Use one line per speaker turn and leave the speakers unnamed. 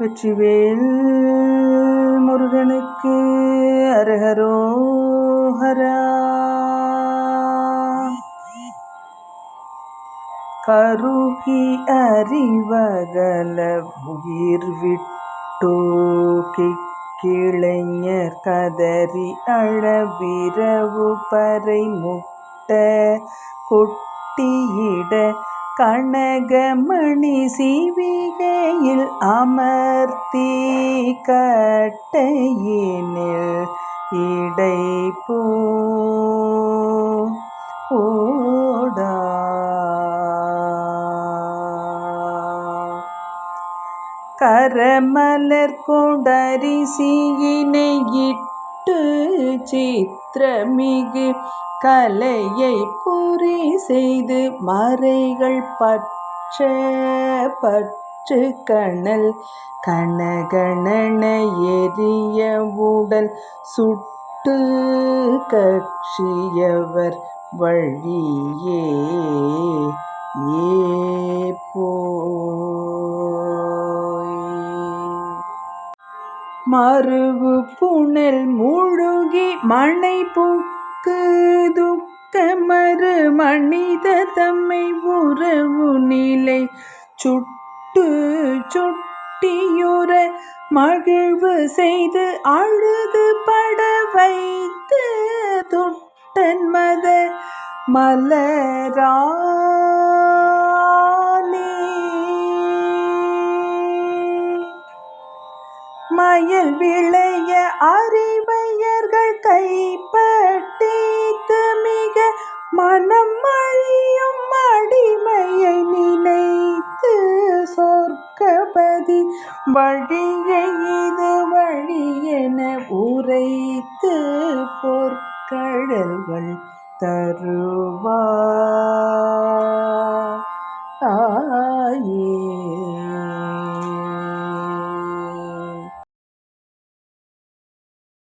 வெற்றிவேல் முருகனுக்கு அரஹரோஹரா கருகி அறிவகல உயிர் விட்டோக்கி கிளைஞர் கதறி அளவிரவு பறை முட்ட கொட்டியிட கனகமணி சிவிகையில் அமர்த்தி கட்டையினில் இடைப்பூ போடா கரமலர் கொண்டரிசியினை இட்டு சித்திரமிகு கலையை புரி செய்து மறைகள் பற்ற பற்று கணல் கணகணன எரிய உடல் சுட்டு கட்சியவர் வழியே ஏ மறுவு புனல் முழுகி மனை புக்கு துக்கமறு மனித தம்மை உறவு நிலை சுட்டு சுட்டியுற மகிழ்வு செய்து அழுது பட வைத்து தொட்டன் மத மலரா மயில் விளைய அறிவையர்கள் கைப்பற்றித்து மிக மனம் அழியும் அடிமையை நினைத்து சொர்க்கபதி வழியை இது வழி என உரைத்து பொற்கடல்கள் தருவார்.